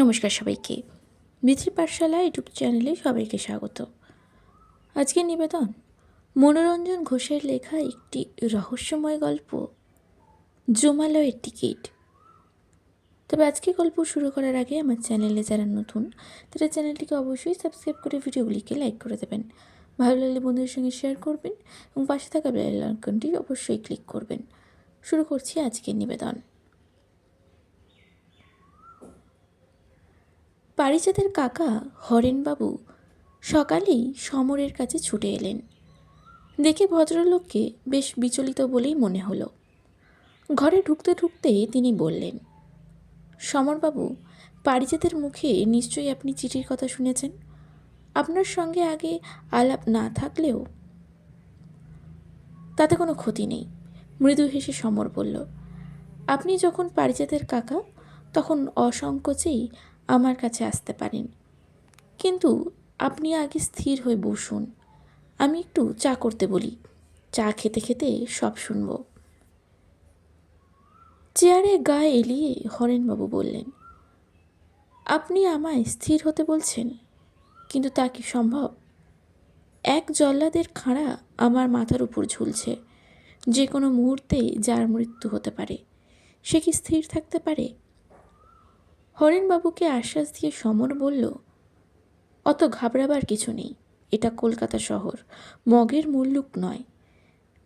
নমস্কার সবাইকে। বিথি পাঠশালা ইউটিউব চ্যানেলে সবাইকে স্বাগত। আজকে নিবেদন, মনোরঞ্জন ঘোষের লেখা একটি রহস্যময় গল্প, জমালয়ের টিকিট। তবে আজকে গল্প শুরু করার আগে আমার চ্যানেলে যারা নতুন, তারা চ্যানেলটিকে অবশ্যই সাবস্ক্রাইব করে ভিডিওগুলিকে লাইক করে দেবেন। ভালো লাগলে বন্ধুদের সঙ্গে শেয়ার করবেন এবং পাশে থাকা বেল আইকনটি অবশ্যই ক্লিক করবেন। শুরু করছি আজকের নিবেদন। পারিজাতের কাকা হরেনবাবু সকালেই সমরের কাছে ছুটে এলেন। দেখে ভদ্রলোককে বেশ বিচলিত বলেই মনে হলো। ঘরে ঢুকতে ঢুকতে তিনি বললেন, সমরবাবু, পারিজাতের মুখে নিশ্চয়ই আপনি চিঠির কথা শুনেছেন। আপনার সঙ্গে আগে আলাপ না থাকলেও তাতে কোনো ক্ষতি নেই। মৃদু হেসে সমর বলল, আপনি যখন পারিজাতের কাকা, তখন অসংকোচেই আমার কাছে আসতে পারেন। কিন্তু আপনি আগে স্থির হয়ে বসুন। আমি একটু চা করতে বলি। চা খেতে খেতে সব শুনব। চেয়ারে গা এলিয়ে হরেনবাবু বললেন, আপনি আমায় স্থির হতে বলছেন, কিন্তু তা কি সম্ভব? এক জল্লাদের খাঁড়া আমার মাথার উপর ঝুলছে। যে কোনো মুহূর্তে যার মৃত্যু হতে পারে, সে কি স্থির থাকতে পারে? হরেনবাবুকে আশ্বাস দিয়ে সমর বলল, অত ঘাবড়াবার কিছু নেই, এটা কলকাতা শহর, মগের মুল্লুক নয়।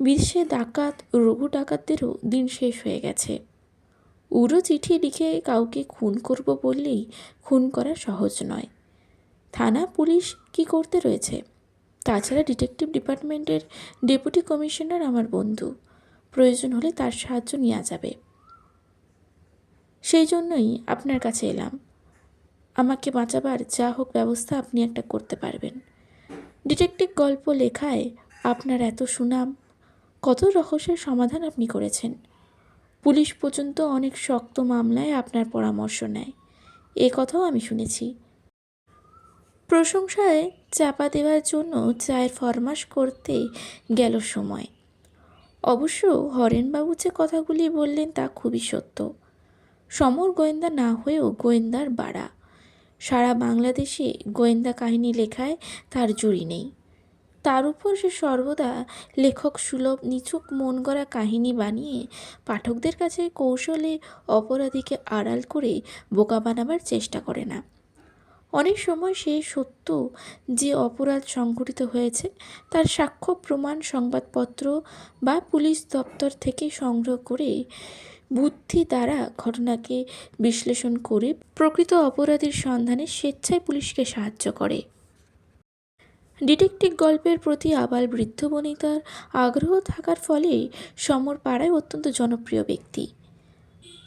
বিশ্বে ডাকাত, রঘু ডাকাতদেরও দিন শেষ হয়ে গেছে। উড়ো চিঠি লিখে কাউকে খুন করব বললেই খুন করা সহজ নয়। থানা পুলিশ কি করতে রয়েছে? তাছাড়া ডিটেকটিভ ডিপার্টমেন্টের ডেপুটি কমিশনার আমার বন্ধু, প্রয়োজন হলে তার সাহায্য নেওয়া যাবে। সেই জন্যই আপনার কাছে এলাম। আমাকে বাঁচাবার যা হোক ব্যবস্থা আপনি একটা করতে পারবেন। ডিটেকটিভ গল্প লেখায় আপনার এত সুনাম, কত রহস্যের সমাধান আপনি করেছেন। পুলিশ পর্যন্ত অনেক শক্ত মামলায় আপনার পরামর্শ নেয়। এ কথাও আমি শুনেছি। প্রশংসায় চাপা দেওয়ার জন্য চায়ের ফরমাস করতে গেল সময়। অবশ্য হরেনবাবু যে কথাগুলি বললেন তা খুবই সত্য। সমর গোয়েন্দা না হয়েও গোয়েন্দার বাড়া। সারা বাংলাদেশে গোয়েন্দা কাহিনী লেখায় তার জুড়ি নেই। তার উপর সে সর্বদা লেখক সুলভ নিছক মন গড়া কাহিনী বানিয়ে পাঠকদের কাছে কৌশলে অপরাধীকে আড়াল করে বোকা বানাবার চেষ্টা করে না। অনেক সময় সেই সত্য যে অপরাধ সংঘটিত হয়েছে তার সাক্ষ্য, প্রমাণ, সংবাদপত্র বা পুলিশ দপ্তর থেকে সংগ্রহ করে বুদ্ধি দ্বারা ঘটনাকে বিশ্লেষণ করে প্রকৃত অপরাধীর সন্ধানে স্বেচ্ছায় পুলিশকে সাহায্য করে। ডিটেকটিভ গল্পের প্রতি আবাল বৃদ্ধ বনিতার আগ্রহ থাকার ফলে সমর পাড়ায় অত্যন্ত জনপ্রিয় ব্যক্তি।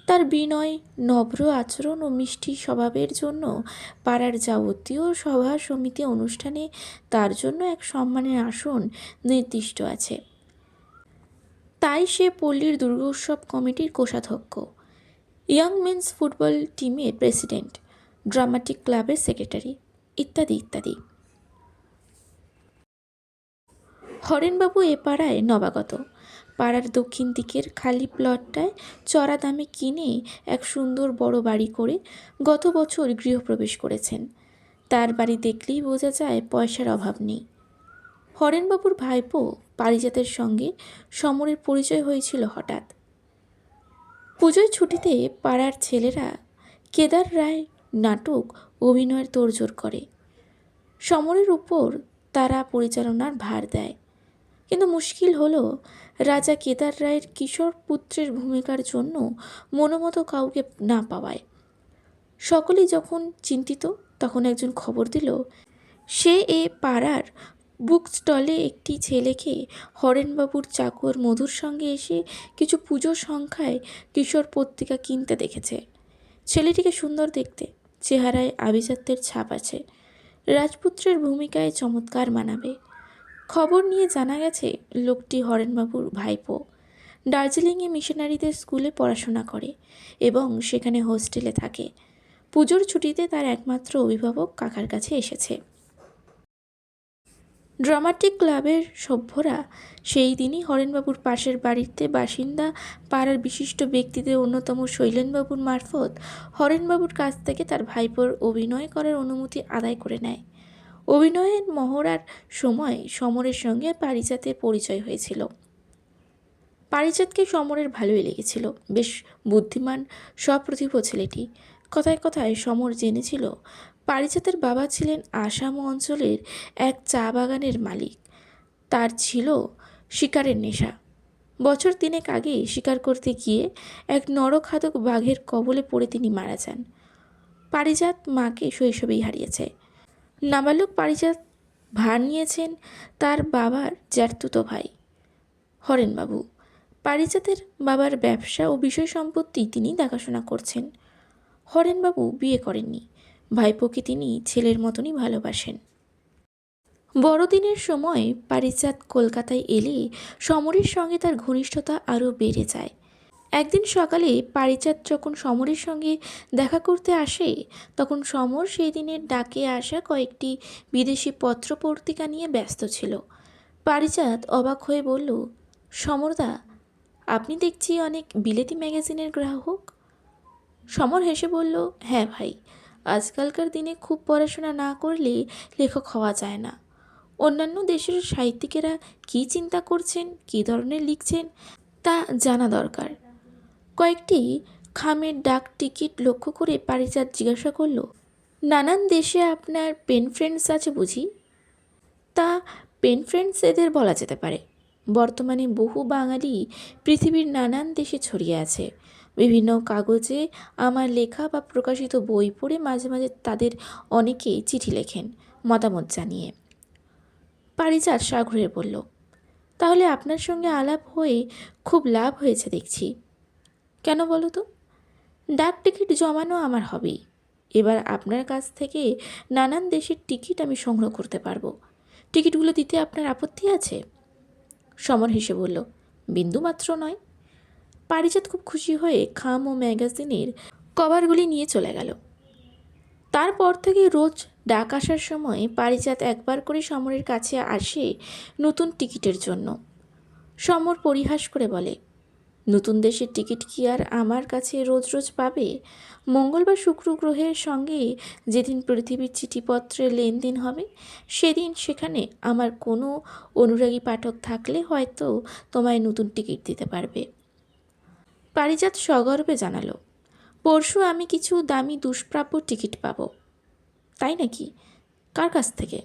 তার বিনয় নম্র আচরণ ও মিষ্টি স্বভাবের জন্য পাড়ার যাবতীয় সভা সমিতি অনুষ্ঠানে তার জন্য এক সম্মানের আসন নির্দিষ্ট আছে। তাই সে পল্লীর দুর্গোৎসব কমিটির কোষাধ্যক্ষ। ইয়াং মেন্স ফুটবল টিমের প্রেসিডেন্ট, ড্রামাটিক ক্লাবের সেক্রেটারি, ইত্যাদি ইত্যাদি। হরেনবাবু এ পাড়ায় নবাগত। পাড়ার দক্ষিণ দিকের খালি প্লটটায় চড়া দামে কিনে এক সুন্দর বড় বাড়ি করে গত বছর গৃহপ্রবেশ করেছেন। তার বাড়ি দেখলেই বোঝা যায় পয়সার অভাব নেই। হরেনবাবুর ভাইপো পারিজাতের সঙ্গে সমরের পরিচয় হয়েছিল হঠাৎ। পুজোর ছুটিতে পাড়ার ছেলেরা কেদার রায় নাটক অভিনয়ের তোড়জোড় করে। সমরের উপর তারা পরিচালনার ভার দেয়। কিন্তু মুশকিল হলো, রাজা কেদার রায়ের কিশোর পুত্রের ভূমিকার জন্য মনোমতো কাউকে না পাওয়ায়। সকলেই যখন চিন্তিত, তখন একজন খবর দিল, সে এ পাড়ার বুক স্টলে একটি ছেলেকে হরেনবাবুর চাকর মধুর সঙ্গে এসে কিছু পুজো সংখ্যায় কিশোর পত্রিকা কিনতে দেখেছে। ছেলেটিকে সুন্দর দেখতে, চেহারায় আভিজাত্যের ছাপ আছে। রাজপুত্রের ভূমিকায় চমৎকার মানাবে। খবর নিয়ে জানা গেছে, লোকটি হরেনবাবুর ভাইপো। দার্জিলিংয়ে মিশনারিদের স্কুলে পড়াশোনা করে এবং সেখানে হোস্টেলে থাকে। পুজোর ছুটিতে তার একমাত্র অভিভাবক কাকার কাছে এসেছে। ড্রামাটিক ক্লাবের সভ্যরা সেই দিনই হরেনবাবুর পাশের বাড়িতে বাসিন্দা পাড়ার বিশিষ্ট ব্যক্তিদের অন্যতম শৈলেনবাবুর মারফত হরেনবাবুর কাছ থেকে তার ভাইপোর অভিনয় করার অনুমতি আদায় করে নেয়। অভিনয়ের মহড়ার সময় সমরের সঙ্গে পারিজাতের পরিচয় হয়েছিল। পারিজাতকে সমরের ভালোই লেগেছিল। বেশ বুদ্ধিমান, সপ্রতিভ ছেলেটি। কথায় কথায় সমর জেনেছিল পারিজাতের বাবা ছিলেন আসাম অঞ্চলের এক চা বাগানের মালিক। তার ছিল শিকারের নেশা। বছর তিনেক আগে শিকার করতে গিয়ে এক নরখাদক বাঘের কবলে পড়ে তিনি মারা যান। পারিজাত মাকে শৈশবেই হারিয়েছে। নাবালক পারিজাত ভার নিয়েছেন তার বাবার জ্যাঠতুতো ভাই, হরেনবাবু। পারিজাতের বাবার ব্যবসা ও বিষয় সম্পত্তি তিনি দেখাশোনা করছেন। হরেনবাবু বিয়ে করেননি। ভাইপোকে তিনি ছেলের মতনই ভালোবাসেন। বড়দিনের সময় পারিজাত কলকাতায় এলে সমরের সঙ্গে তার ঘনিষ্ঠতা আরও বেড়ে যায়। একদিন সকালে পারিজাত যখন সমরের সঙ্গে দেখা করতে আসে, তখন সমর সেই দিনের ডাকে আসা কয়েকটি বিদেশি পত্র পত্রিকা নিয়ে ব্যস্ত ছিল। পারিজাত অবাক হয়ে বলল, সমরদা, আপনি দেখছি অনেক বিলেতি ম্যাগাজিনের গ্রাহক? সমর হেসে বলল হ্যাঁ ভাই আজকালকার দিনে খুব পড়াশোনা না করলে লেখক হওয়া যায় না। অন্যান্য দেশের সাহিত্যিকেরা কী চিন্তা করছেন, কী ধরনের লিখছেন, তা জানা দরকার। কয়েকটি খামের ডাক টিকিট লক্ষ্য করে পারিজাত জিজ্ঞাসা করল, নানান দেশে আপনার পেন ফ্রেন্ডস আছে বুঝি? তা পেন ফ্রেন্ডস এদের বলা যেতে পারে। বর্তমানে বহু বাঙালি পৃথিবীর নানান দেশে ছড়িয়ে আছে। বিভিন্ন কাগজে আমার লেখা বা প্রকাশিত বই পড়ে মাঝে মাঝে তাদের অনেকেই চিঠি লেখেন, মতামত জানিয়ে। পারিজাত সাগরে বলল, তাহলে আপনার সঙ্গে আলাপ হয়ে খুব লাভ হয়েছে দেখছি। কেন বলো তো? ডাক টিকিট জমানো আমার হবেই। এবার আপনার কাছ থেকে নানান দেশের টিকিট আমি সংগ্রহ করতে পারব। টিকিটগুলো দিতে আপনার আপত্তি আছে? সমর হেসে বলল, বিন্দুমাত্র নয়। পারিজাত খুব খুশি হয়ে খাম ও ম্যাগাজিনের কভারগুলি নিয়ে চলে গেল। তারপর থেকে রোজ ডাক আসার সময় পারিজাত একবার করে সমরের কাছে আসে নতুন টিকিটের জন্য। সমর পরিহাস করে বলে, নতুন দেশের টিকিট কি আর আমার কাছে রোজ রোজ পাবে? মঙ্গলবার শুক্র গ্রহের সঙ্গে যেদিন পৃথিবীর চিঠিপত্রের লেনদেন হবে, সেদিন সেখানে আমার কোনো অনুরাগী পাঠক থাকলে হয়তো তোমায় নতুন টিকিট দিতে পারবে। পারিজাত সগর্বে জানালো, পরশু আমি কিছু দামি দুষ্প্রাপ্য টিকিট পাবো। তাই নাকি? কার কাছ থেকে?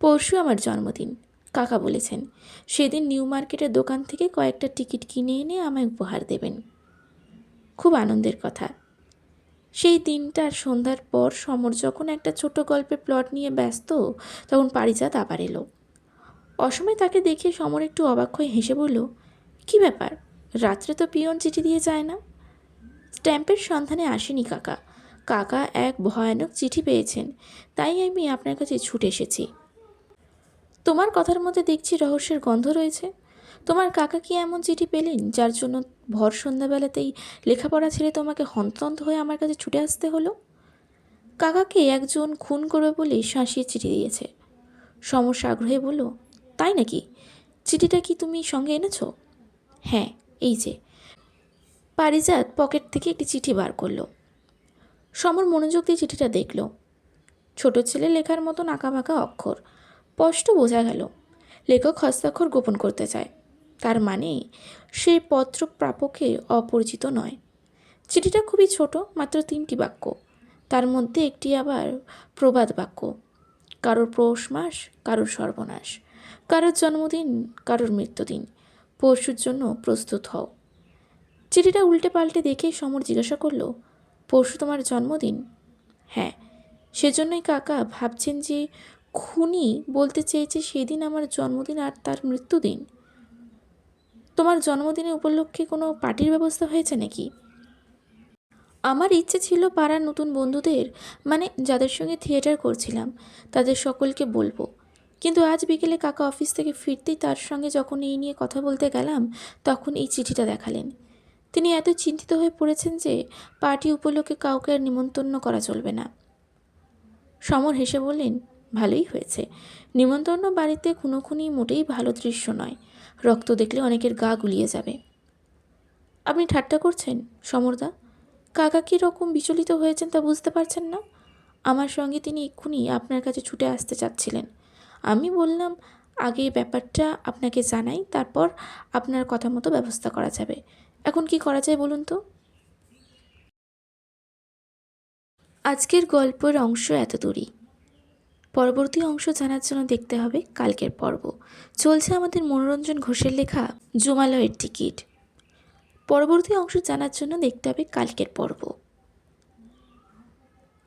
পরশু আমার জন্মদিন। কাকা বলেছেন, সেদিন নিউ মার্কেটের দোকান থেকে কয়েকটা টিকিট কিনে এনে আমায় উপহার দেবেন। খুব আনন্দের কথা। সেই দিনটার সন্ধ্যার পর সমর যখন একটা ছোট গল্পের প্লট নিয়ে ব্যস্ত, তখন পারিজাত আবার এলো। অসময় তাকে দেখে সমর একটু অবাক হয়ে হেসে বলল, কী ব্যাপার? রাত্রে তো পিয়ন চিঠি দিয়ে যায় না। স্ট্যাম্পের সন্ধানে আসেনি কাকা। কাকা এক ভয়ানক চিঠি পেয়েছেন, তাই আমি আপনার কাছে ছুটে এসেছি। তোমার কথার মধ্যে দেখছি রহস্যের গন্ধ রয়েছে। তোমার কাকা কি এমন চিঠি পেলেন, যার জন্য ভর সন্ধ্যাবেলাতেই লেখাপড়া ছেড়ে তোমাকে হন্তন্ত হয়ে আমার কাছে ছুটে আসতে হলো? কাকাকে একজন খুন করবে বলে শাঁসিয়ে চিঠি দিয়েছে। সমস্যা আগ্রহে বলল, তাই নাকি? চিঠিটা কি তুমি সঙ্গে এনেছো? হ্যাঁ এই যে। পারিজাত পকেট থেকে একটি চিঠি বার করল। সমর মনোযোগ দিয়ে চিঠিটা দেখল। ছোট ছেলে লেখার মতন আঁকাবাঁকা অক্ষর। স্পষ্ট বোঝা গেল, লেখক হস্তাক্ষর গোপন করতে চায়। তার মানে সে পত্র প্রাপকে অপরিচিত নয়। চিঠিটা খুবই ছোট, মাত্র তিনটি বাক্য। তার মধ্যে একটি আবার প্রবাদ বাক্য। কারোর পৌষ মাস, কারোর সর্বনাশ। কারোর জন্মদিন, কারোর মৃত্যুদিন। পরশুর জন্য প্রস্তুত হও। চিঠিটা উল্টে পাল্টে দেখে সমর জিজ্ঞাসা করল, পরশু তোমার জন্মদিন? হ্যাঁ সেজন্যই কাকা ভাবছেন যে খুনি বলতে চেয়েছে সেদিন আমার জন্মদিন আর তার মৃত্যুদিন। তোমার জন্মদিনে উপলক্ষে কোনো পার্টির ব্যবস্থা হয়েছে নাকি? আমার ইচ্ছে ছিল পাড়ার নতুন বন্ধুদের মানে যাদের সঙ্গে থিয়েটার করছিলাম, তাদের সকলকে বলব। কিন্তু আজ বিকেলে কাকা অফিস থেকে ফিরতেই তার সঙ্গে যখন এই নিয়ে কথা বলতে গেলাম, তখন এই চিঠিটা দেখালেন। তিনি এত চিন্তিত হয়ে পড়েছেন যে পার্টি উপলক্ষে কাউকে আর নিমন্ত্রণ করা চলবে না। সমর হেসে বললেন, ভালোই হয়েছে। নিমন্ত্রণ বাড়িতে খুনোখুনি মোটেই ভালো দৃশ্য নয়। রক্ত দেখলে অনেকের গা গুলিয়ে যাবে। আপনি ঠাট্টা করছেন, সমরদা? কাকা কী রকম বিচলিত হয়েছেন তা বুঝতে পারছেন না? আমার সঙ্গে তিনি এক্ষুনি আপনার কাছে ছুটে আসতে চাচ্ছিলেন। আমি বললাম, আগে ব্যাপারটা আপনাকে জানাই, তারপর আপনার কথা মতো ব্যবস্থা করা যাবে। এখন কি করা যায় বলুন তো? আজকের গল্পের অংশ এত দূরই। পরবর্তী অংশ জানার জন্য দেখতে হবে কালকের পর্ব। চলছে আমাদের মনোরঞ্জন ঘোষের লেখা জুমালয়ের টিকিট। পরবর্তী অংশ জানার জন্য দেখতে হবে কালকের পর্ব।